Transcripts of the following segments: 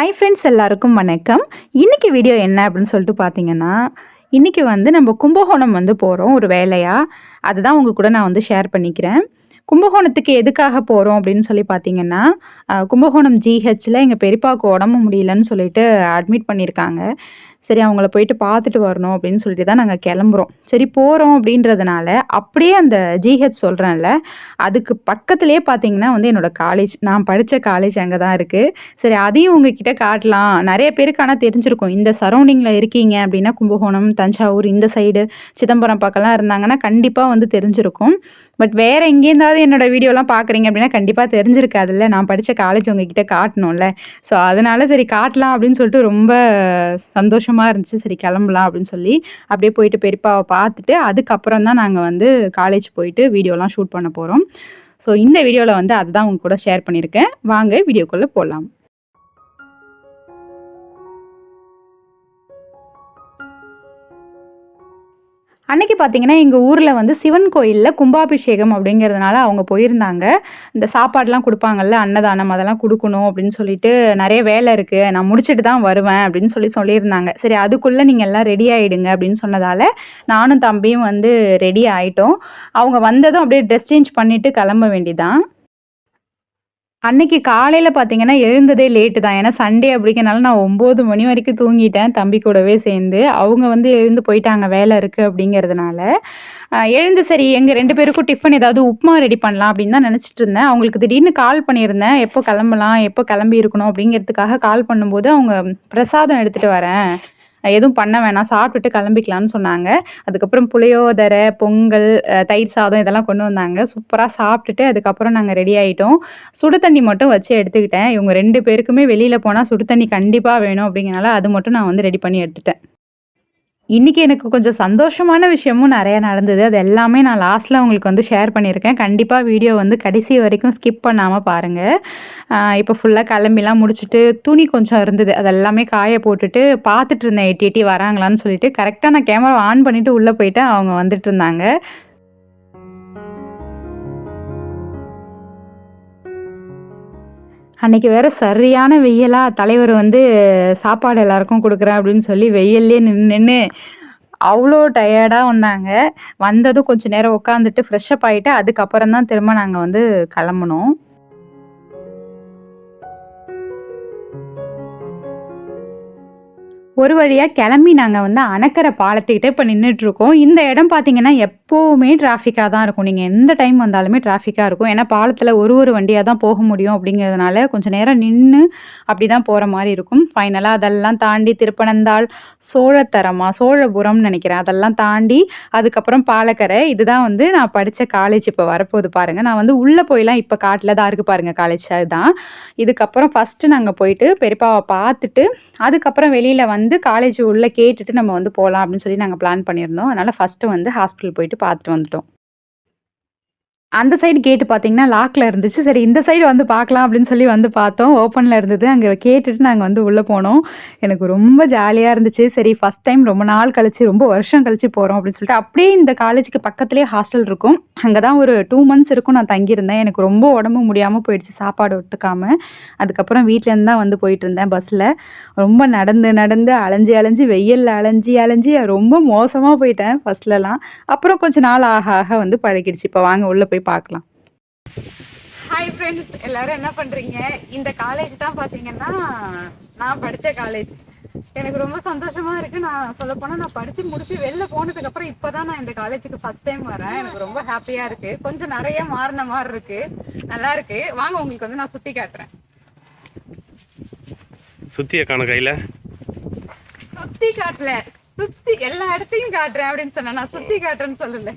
Hi friends எல்லாருக்கும் வணக்கம். இன்றைக்கி வீடியோ என்ன அப்படின்னு சொல்லிட்டு பார்த்தீங்கன்னா இன்றைக்கி வந்து நம்ம கும்பகோணம் வந்து போகிறோம் ஒரு வேலையாக அதுதான் உங்கள் கூட நான் வந்து ஷேர் பண்ணிக்கிறேன். கும்பகோணத்துக்கு எதுக்காக போகிறோம் அப்படின்னு சொல்லி பார்த்தீங்கன்னா கும்பகோணம் ஜிஹெச்சில் எங்கள் பெரியப்பாவுக்கு உடம்பு முடியலன்னு சொல்லிட்டு அட்மிட் பண்ணியிருக்காங்க சரி அவங்கள போயிட்டு பார்த்துட்டு வரணும் அப்படின்னு சொல்லிட்டு தான் நாங்கள் கிளம்புறோம். சரி போகிறோம் அப்படின்றதுனால அப்படியே அந்த ஜிஹெச் சொல்கிறேன்ல அதுக்கு பக்கத்துலேயே பார்த்தீங்கன்னா வந்து என்னோட காலேஜ் நான் படித்த காலேஜ் அங்கே தான் இருக்குது சரி அதையும் உங்ககிட்ட காட்டலாம். நிறைய பேருக்கு ஆனால் தெரிஞ்சிருக்கும். இந்த சரௌண்டிங்கில் இருக்கீங்க அப்படின்னா கும்பகோணம் தஞ்சாவூர் இந்த சைடு சிதம்பரம் பக்கம்லாம் இருந்தாங்கன்னா கண்டிப்பாக வந்து தெரிஞ்சிருக்கும். பட் வேறு எங்கேருந்தாவது என்னோட வீடியோலாம் பார்க்குறீங்க அப்படின்னா கண்டிப்பாக தெரிஞ்சிருக்காதுல்ல. நான் படித்த காலேஜ் உங்ககிட்ட காட்டணும்ல. ஸோ அதனால சரி காட்டலாம் அப்படின்னு சொல்லிட்டு ரொம்ப சந்தோஷமாக இருந்துச்சு. சரி கிளம்பலாம் அப்படின்னு சொல்லி அப்படியே போயிட்டு பெரியப்பாவை பார்த்துட்டு அதுக்கப்புறம் தான் நாங்கள் வந்து காலேஜ் போயிட்டு வீடியோலாம் ஷூட் பண்ண போகிறோம் ஸோ இந்த வீடியோவில் வந்து அதுதான் உங்க கூட ஷேர் பண்ணியிருக்கேன். வாங்க வீடியோக்குள்ளே போகலாம் அன்னைக்கு பார்த்தீங்கன்னா எங்கள் ஊரில் வந்து சிவன் கோயிலில் கும்பாபிஷேகம் அப்படிங்கிறதுனால அவங்க போயிருந்தாங்க. இந்த சாப்பாடெலாம் கொடுப்பாங்கல்ல அன்னதானம் அதெல்லாம் கொடுக்கணும் அப்படின்னு சொல்லிட்டு நிறைய வேலை இருக்குது நான் முடிச்சுட்டு தான் வருவேன் அப்படின்னு சொல்லி சொல்லியிருந்தாங்க. சரி அதுக்குள்ளே நீங்கள் எல்லாம் ரெடி ஆகிடுங்க அப்படின்னு சொன்னதால் நானும் தம்பியும் வந்து ரெடி ஆகிட்டோம் அவங்க வந்ததும் அப்படியே ட்ரெஸ் சேஞ்ச் பண்ணிவிட்டு கிளம்ப வேண்டியதான் அன்னைக்கு காலையில் பார்த்தீங்கன்னா எழுந்ததே லேட்டு தான். ஏன்னா சண்டே அப்படிங்கிறனால நான் ஒம்பது மணி வரைக்கும் தூங்கிட்டேன். தம்பி கூடவே சேர்ந்து. அவங்க வந்து எழுந்து போயிட்டாங்க வேலை இருக்குது அப்படிங்கிறதுனால. எழுந்து சரி எங்கள் ரெண்டு பேருக்கும் டிஃபன் ஏதாவது உப்புமா ரெடி பண்ணலாம் அப்படின்னு தான் நினச்சிட்டு இருந்தேன். அவங்களுக்கு திடீர்னு கால் பண்ணியிருந்தேன். எப்போ கிளம்பலாம் எப்போ கிளம்பி இருக்கணும் அப்படிங்கிறதுக்காக கால் பண்ணும்போது அவங்க பிரசாதம் எடுத்துகிட்டு வரேன். எதுவும் பண்ண வேணாம் சாப்பிட்டுட்டு கிளம்பிக்கலாம்னு சொன்னாங்க. அதுக்கப்புறம் புளியோதரை பொங்கல் தயிர் சாதம் இதெல்லாம் கொண்டு வந்தாங்க. சூப்பராக சாப்பிட்டுட்டு அதுக்கப்புறம் நாங்கள் ரெடி ஆகிட்டோம் சுடு தண்ணி மட்டும் வச்சு எடுத்துக்கிட்டேன். இவங்க ரெண்டு பேருக்குமே வெளியில் போனால் சுடு தண்ணி கண்டிப்பாக வேணும் அப்படிங்கிறனால அது மட்டும் நான் வந்து ரெடி பண்ணி எடுத்துட்டேன். இன்றைக்கி எனக்கு கொஞ்சம் சந்தோஷமான விஷயமும் நிறையா நடந்தது. அது எல்லாமே நான் லாஸ்ட்டில் உங்களுக்கு வந்து ஷேர் பண்ணியிருக்கேன். கண்டிப்பாக வீடியோ வந்து கடைசி வரைக்கும் ஸ்கிப் பண்ணாமல் பாருங்கள் இப்போ ஃபுல்லாக கிளம்பிலாம் முடிச்சுட்டு துணி கொஞ்சம் இருந்தது. அதெல்லாமே காய போட்டுட்டு பார்த்துட்டு இருந்தேன். எட்டி எட்டி வராங்களான்னு சொல்லிட்டு. கரெக்டாக நான் கேமரா ஆன் பண்ணிவிட்டு உள்ளே போயிட்டு அவங்க வந்துட்டு இருந்தாங்க. அன்னைக்கு வேற சரியான வெயிலா தலைவர் வந்து சாப்பாடு எல்லாருக்கும் கொடுக்குறேன் அப்படின்னு சொல்லி வெயில்லே நின்று நின்று அவ்வளோ டயர்டாக வந்தாங்க. வந்ததும் கொஞ்ச நேரம் உட்காந்துட்டு ஃப்ரெஷ்அப் ஆகிட்டு அதுக்கப்புறம் தான் திரும்ப நாங்கள் வந்து கிளம்புனோம். ஒரு வழியாக கிளம்பி நாங்கள் வந்து அணக்கரை பாலத்துக்கிட்டே இப்போ நின்றுட்டுருக்கோம் இந்த இடம் பார்த்தீங்கன்னா எப்போவுமே டிராஃபிக்காக தான் இருக்கும். நீங்கள் எந்த டைம் வந்தாலுமே டிராஃபிக்காக இருக்கும். ஏன்னா பாலத்தில் ஒரு ஒரு வண்டியாக தான் போக முடியும் அப்படிங்கிறதுனால கொஞ்சம் நேரம் நின்று அப்படி தான் போகிற மாதிரி இருக்கும். ஃபைனலாக அதெல்லாம் தாண்டி திருப்பனந்தாள் சோழத்தரமா சோழபுரம்னு நினைக்கிறேன். அதெல்லாம் தாண்டி அதுக்கப்புறம் பாலக்கரை. இதுதான் வந்து நான் படித்த காலேஜ் இப்போ வரப்போகுது பாருங்கள் நான் வந்து உள்ளே போயெலாம் இப்போ காட்டில் தான் இருக்குது பாருங்கள் காலேஜ் அதுதான். இதுக்கப்புறம் ஃபஸ்ட்டு நாங்கள் போயிட்டு பெரியப்பாவை பார்த்துட்டு அதுக்கப்புறம் வெளியில் வந்து காலேஜ் உள்ளே கேட்டுட்டு நம்ம வந்து போகலாம் அப்படின்னு சொல்லி நாங்கள் பிளான் பண்ணியிருந்தோம். அதனால் ஃபஸ்ட்டு வந்து ஹாஸ்பிட்டல் போயிட்டு பார்த்துட்டு வந்துட்டோம். அந்த சைடு கேட்டு பார்த்தீங்கன்னா லாக்கில் இருந்துச்சு. சரி இந்த சைடு வந்து பார்க்கலாம் அப்படின்னு சொல்லி வந்து பார்த்தோம். ஓப்பனில் இருந்தது. அங்கே கேட்டுட்டு நாங்கள் வந்து உள்ளே போனோம். எனக்கு ரொம்ப ஜாலியாக இருந்துச்சு. சரி ஃபஸ்ட் டைம் ரொம்ப நாள் கழிச்சு ரொம்ப வருஷம் கழிச்சு போகிறோம் அப்படின்னு சொல்லிட்டு அப்படியே இந்த காலேஜுக்கு பக்கத்துலேயே ஹாஸ்டல் இருக்கும். அங்கே தான் ஒரு டூ மந்த்ஸ் இருக்கும் நான் தங்கியிருந்தேன். எனக்கு ரொம்ப உடம்பு முடியாமல் போயிடுச்சு சாப்பாடு ஒத்துக்காமல் அதுக்கப்புறம் வீட்டிலேருந்து தான் வந்து போயிட்டு இருந்தேன் பஸ்ஸில் ரொம்ப நடந்து நடந்து அலைஞ்சி அலைஞ்சி வெயிலில் அலைஞ்சி அலைஞ்சி ரொம்ப மோசமாக போயிட்டேன் ஃபஸ்ட்லலாம் அப்புறம் கொஞ்சம் நாள் ஆக ஆக வந்து பழகிடுச்சு. இப்போ வாங்க உள்ளே போய் பார்க்கலாம். ஹாய் ஃப்ரெண்ட்ஸ் எல்லாரும் என்ன பண்ணுறீங்க இந்த காலேஜ் தான் பார்த்தீங்கன்னா நான் படித்த காலேஜ் எனக்கு ரொம்ப சந்தோஷமா இருக்கு. நான் சொல்ல போனா நான் படிச்சு முடிச்சு வெளில போனதுக்கு அப்புறம் இப்பதான் நான் இந்த காலேஜுக்கு ஃபர்ஸ்ட் டைம் வரேன். எனக்கு ரொம்ப ஹாப்பியா இருக்கு. கொஞ்சம் நிறைய மாறின மாதிரி இருக்கு. நல்லா இருக்கு. வாங்க உங்களுக்கு வந்து நான் சுத்தி காட்டுறேன். சுத்திய காண கையில. சுத்தி காட்டல. சுத்தி எல்லா இடத்தையும் காட்டுறேன் அப்படின்னு சொன்னேன். நான் சுத்தி காட்டுறேன்னு சொல்லல.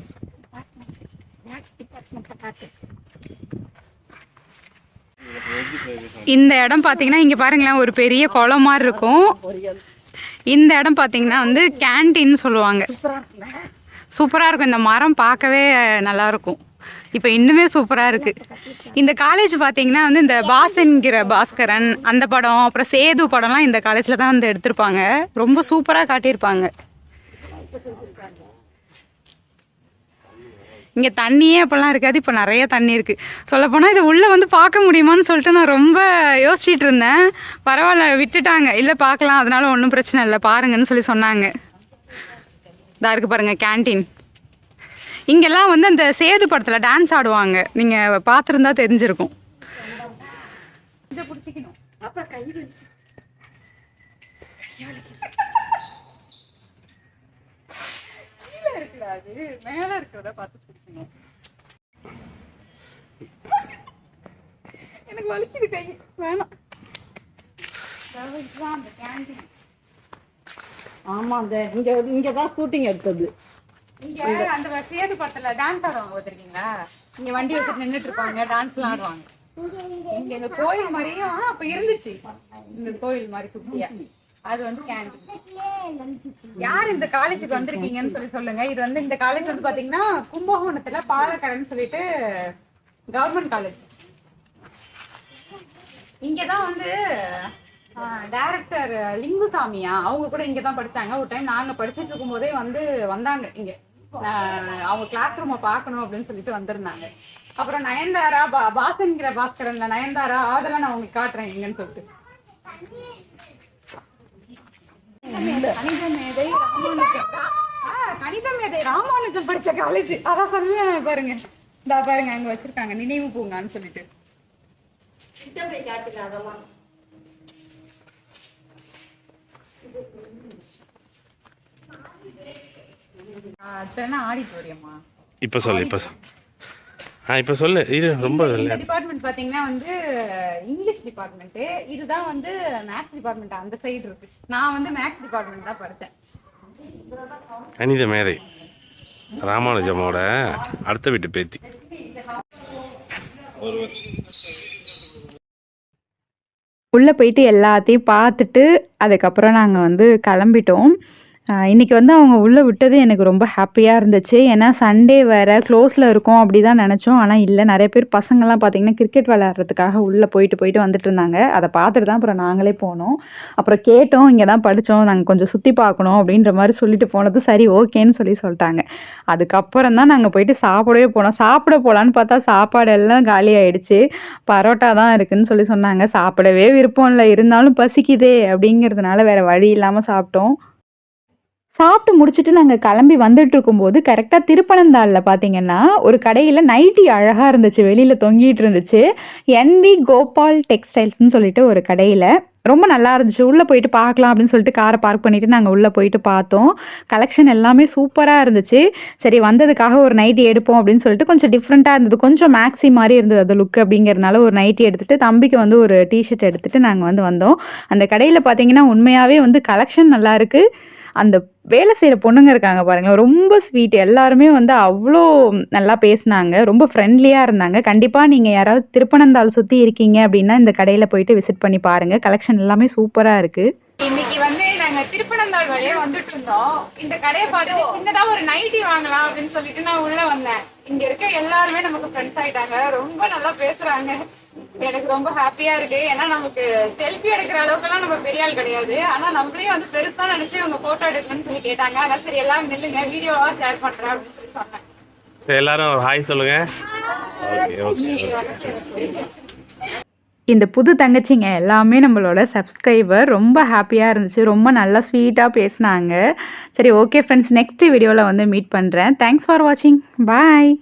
இந்த இடம் பார்த்தீங்கன்னா இங்கே பாருங்களேன் ஒரு பெரிய குளம் மாதிரி இருக்கும். இந்த இடம் பார்த்தீங்கன்னா வந்து கேன்டீன் சொல்லுவாங்க. சூப்பராக இருக்கும். இந்த மரம் பார்க்கவே நல்லா இருக்கும். இப்போ இன்னுமே சூப்பராக இருக்குது இந்த காலேஜ் பார்த்தீங்கன்னா வந்து இந்த பாசன்கிற பாஸ்கரன் அந்த படம் அப்புறம் சேது படம்லாம் இந்த காலேஜில் தான் வந்து எடுத்திருப்பாங்க. ரொம்ப சூப்பராக காட்டியிருப்பாங்க. இங்கே தண்ணியே அப்போல்லாம் இருக்காது இப்போ நிறைய தண்ணி இருக்குது சொல்லப்போனால் இது உள்ளே வந்து பார்க்க முடியுமான்னு சொல்லிட்டு நான் ரொம்ப யோசிச்சுட்டு இருந்தேன். பரவாயில்ல விட்டுட்டாங்க. இல்லை பார்க்கலாம். அதனால ஒன்றும் பிரச்சனை இல்லை. பாருங்கன்னு சொல்லி சொன்னாங்க. இதாக இருக்குது பாருங்கள் கேண்டீன் இங்கெல்லாம் வந்து அந்த சேது படத்தில் டான்ஸ் ஆடுவாங்க. நீங்கள் பார்த்துருந்தா தெரிஞ்சிருக்கும். இதை பிடிச்சிக்கணும். அது? மேல இருக்கிறத பார்த்து எனக்கு வலிக்குது கை. வேணாம். அந்த கேண்டீன் ஆமா அந்த இங்க இங்க தான் ஷூட்டிங் எடுத்தது. இங்க அந்த சேது படத்துல டான்ஸ் ஆடுவாங்க பார்த்திருக்கீங்களா இங்க வண்டி வச்சுட்டு நின்னுட்டு இருப்பாங்க டான்ஸ்லாம் ஆடுவாங்க. இங்க இந்த கோயில் மாதிரியும் அப்ப இருந்துச்சு. இந்த கோயில் மாதிரி குட்டியா. அது வந்து கேண்டீன் யார் இந்த காலேஜுக்கு வந்திருக்கீங்கன்னு சொல்லி சொல்லுங்க. இது வந்து இந்த காலேஜ் வந்து பாத்தீங்கன்னா கும்பகோணத்துல பாலக்கடைன்னு சொல்லிட்டு கவர்மெண்ட் காலேஜ் இங்கதான் வந்து டைரக்டர் லிங்குசாமியா அவங்க கூட இங்க தான் படிச்சாங்க. ஒரு டைம் நாங்க படிச்சிட்டு இருக்கும் போதே வந்து வந்தாங்க இங்க. ஆஹ் அவங்க கிளாஸ் ரூமை பார்க்கணும் அப்படின்னு சொல்லிட்டு வந்திருந்தாங்க. அப்புறம் நயன்தாரா பா பாசன்கிற பாஸ்கரன்ல நயன்தாரா அதெல்லாம் நான் உங்களுக்கு காட்டுறேன் இங்கன்னு சொல்லிட்டு. கணித மேதை ராமானுஜம் ஆ, கணித மேதை ராமானுஜம் படிச்ச காலேஜ் அதான் சொல்ல பாருங்க. இதா பாருங்க அங்க வச்சிருக்காங்க. நினைவு பூங்கான்னு சொல்லிட்டு. காட்டுங்க அதெல்லாம். அதுனா ஆடிட்டோரியமா இப்போ சொல்லு இப்போ ஆ இப்போ சொல்லு. இது ரொம்ப இந்த டிபார்ட்மெண்ட் பாத்தீங்கன்னா வந்து இங்கிலீஷ் டிபார்ட்மெண்ட் இதுதான் வந்து மேத்ஸ் டிபார்ட்மெண்ட் அந்த சைடு இருக்கு. நான் வந்து மேத்ஸ் டிபார்ட்மெண்ட் தான் படிச்சேன். கணித மேதை. ராமானுஜமோட அடுத்த வீட்டு பேத்தி. உள்ளே போயிட்டு எல்லாத்தையும் பார்த்துட்டு அதுக்கப்புறம் நாங்கள் வந்து கிளம்பிட்டோம். இன்றைக்கி இன்னைக்கு வந்து அவங்க உள்ளே விட்டது எனக்கு ரொம்ப ஹாப்பியாக இருந்துச்சு. ஏன்னா சண்டே வேறு க்ளோஸில் இருக்கும் அப்படி தான் நினச்சோம். ஆனால் இல்லை. நிறைய பேர் பசங்கள்லாம் பார்த்திங்கன்னா கிரிக்கெட் விளையாடுறதுக்காக உள்ளே போயிட்டு போயிட்டு வந்துட்டு இருந்தாங்க. அதை பார்த்துட்டு தான் அப்புறம் நாங்களே போனோம். அப்புறம் கேட்டோம் இங்கே தான் படித்தோம் நாங்கள் கொஞ்சம் சுற்றி பார்க்கணும் அப்படின்ற மாதிரி சொல்லிட்டு போனது. சரி ஓகேன்னு சொல்லி சொல்லிட்டாங்க. அதுக்கப்புறம் தான் நாங்கள் போயிட்டு சாப்பிடவே போனோம். சாப்பிட போகலான்னு பார்த்தா சாப்பாடு எல்லாம் காலி ஆகிடுச்சு பரோட்டா தான் இருக்குதுன்னு சொல்லி சொன்னாங்க. சாப்பிடவே விருப்பம் இல்லை. இருந்தாலும் பசிக்குதே அப்படிங்கிறதுனால வேறு வழி இல்லாமல் சாப்பிட்டோம். சாப்பிட்டு முடிச்சுட்டு நாங்கள் கிளம்பி வந்துட்டு இருக்கும்போது கரெக்டாக திருப்பனந்தாளில் பார்த்தீங்கன்னா ஒரு கடையில் நைட்டி அழகாக இருந்துச்சு வெளியில் தொங்கிட்டு இருந்துச்சு. என்வி கோபால் டெக்ஸ்டைல்ஸ்னு சொல்லிட்டு ஒரு கடையில். ரொம்ப நல்லா இருந்துச்சு. உள்ளே போயிட்டு பார்க்கலாம் அப்படின்னு சொல்லிட்டு காரை பார்க் பண்ணிட்டு நாங்கள் உள்ளே போயிட்டு பார்த்தோம். கலெக்ஷன் எல்லாமே சூப்பராக இருந்துச்சு. சரி வந்ததுக்காக ஒரு நைட்டி எடுப்போம் அப்படின்னு சொல்லிட்டு கொஞ்சம் டிஃப்ரெண்ட்டாக இருந்தது. கொஞ்சம் மேக்ஸி மாதிரி இருந்தது அது லுக் அப்படிங்கிறதுனால ஒரு நைட்டி எடுத்துட்டு தம்பிக்கு வந்து ஒரு டிஷர்ட் எடுத்துட்டு நாங்கள் வந்து வந்தோம். அந்த கடையில் பார்த்தீங்கன்னா உண்மையாகவே வந்து கலெக்ஷன் நல்லாயிருக்கு அந்த வேலை செய்கிற பொண்ணுங்க இருக்காங்க பாருங்களேன் ரொம்ப ஸ்வீட் எல்லாருமே வந்து அவ்வளோ நல்லா பேசினாங்க ரொம்ப ஃப்ரெண்ட்லியாக இருந்தாங்க. கண்டிப்பாக நீங்கள் யாராவது திருப்பனந்தாள் சுற்றி இருக்கீங்க அப்படின்னா இந்த கடையில் போயிட்டு விசிட் பண்ணி பாருங்கள் கலெக்ஷன் எல்லாமே சூப்பராக இருக்குது இன்னைக்கு வந்து நாங்க திருப்பனந்தாள் வழியா வந்துட்டு இருந்தோம். இந்த கடையை பார்த்து சின்னதா ஒரு நைட்டி வாங்கலாம் அப்படின்னு சொல்லிட்டு நான் உள்ள வந்தேன். இங்க இருக்க எல்லாருமே நமக்கு ஃப்ரெண்ட்ஸ் ஆயிட்டாங்க. ரொம்ப நல்லா பேசுறாங்க. எனக்கு ரொம்ப ஹாப்பியா இருக்கு. ஏன்னா நமக்கு செல்ஃபி எடுக்கிற அளவுக்கு எல்லாம் நம்ம பெரிய ஆள் கிடையாது. ஆனா நம்மளே வந்து பெருசா நினைச்சு அவங்க போட்டோ எடுக்கணும்னு சொல்லி கேட்டாங்க. அதான் சரி எல்லாரும் நில்லுங்க. வீடியோவா ஷேர் பண்றேன் அப்படின்னு சொல்லி சொன்னேன். எல்லாரும் ஒரு ஹாய் சொல்லுங்க ஓகே ஓகே இந்த புது தங்கச்சிங்க எல்லாமே நம்மளோட சப்ஸ்கிரைபர் ரொம்ப ஹாப்பியாக இருந்துச்சு. ரொம்ப நல்லா ஸ்வீட்டாக பேசினாங்க. சரி ஓகே ஃப்ரெண்ட்ஸ் நெக்ஸ்ட் வீடியோவில் வந்து மீட் பண்ணுறேன் தேங்க்ஸ் ஃபார் வாட்சிங் பாய்